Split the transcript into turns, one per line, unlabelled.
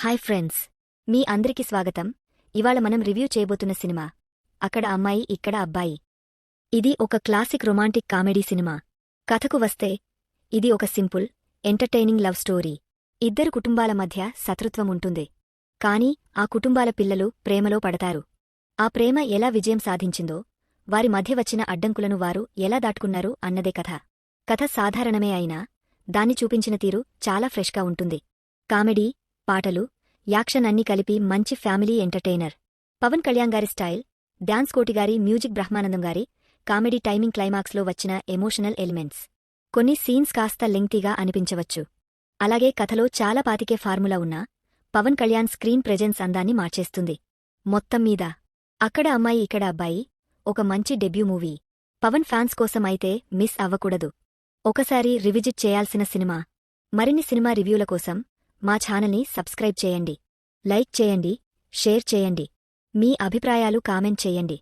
Hi friends మీ అందరికి స్వాగతం. ఇవాళ మనం రివ్యూ చేయబోతున్న సినిమా అక్కడ అమ్మాయి ఇక్కడ అబ్బాయి. ఇది ఒక క్లాసిక్ రొమాంటిక్ కామెడీ సినిమా. కథకు వస్తే ఇది ఒక సింపుల్ ఎంటర్టైనింగ్ లవ్ స్టోరీ. ఇద్దరు కుటుంబాల మధ్య శత్రుత్వం ఉంటుంది. కాని ఆ కుటుంబాల పిల్లలు ప్రేమలో పడతారు. ఆ ప్రేమ ఎలా విజయం సాధించిందో వారి మధ్య వచ్చిన అడ్డంకులను వారు ఎలా దాటుకున్నారు అన్నదే కథ. కథ సాధారణమే అయినా దాన్ని చూపించిన తీరు చాలా ఫ్రెష్గా ఉంటుంది. కామెడీ పాటలు యాక్షన్ అన్ని కలిపి మంచి ఫ్యామిలీ ఎంటర్టైనర్. పవన్ కళ్యాణ్ గారి స్టైల్ డాన్స్ కోటిగారి మ్యూజిక్ బ్రహ్మానందం గారి కామెడీ టైమింగ్ క్లైమాక్స్లో వచ్చిన ఎమోషనల్ ఎలిమెంట్స్. కొన్ని సీన్స్ కాస్త లెంగ్తీగా అనిపించవచ్చు. అలాగే కథలో చాలా పాతికే ఫార్ములా ఉన్నా పవన్ కళ్యాణ్ స్క్రీన్ ప్రెజెన్స్ అందాన్ని మార్చేస్తుంది. మొత్తం మీద అక్కడ అమ్మాయి ఇక్కడ అబ్బాయి ఒక మంచి డెబ్యూ మూవీ. పవన్ ఫ్యాన్స్ కోసం అయితే మిస్ అవ్వకూడదు. ఒకసారి రివిజిట్ చేయాల్సిన సినిమా. మరిన్ని సినిమా రివ్యూల కోసం మా ఛానల్ని సబ్స్క్రైబ్ చేయండి లైక్ చేయండి షేర్ చేయండి. మీ అభిప్రాయాలు కామెంట్ చేయండి.